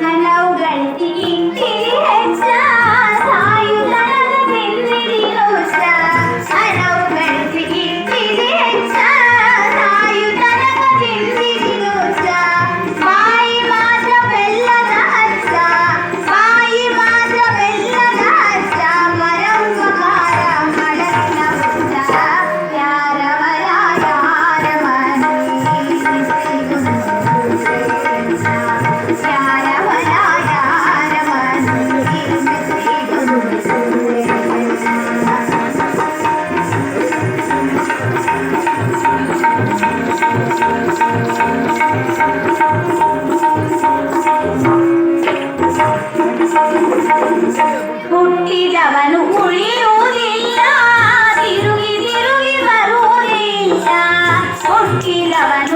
ಹಲವು ಗಂಟೆಗಿಂತಿ ಹೆಚ್ಚ aquí lavando.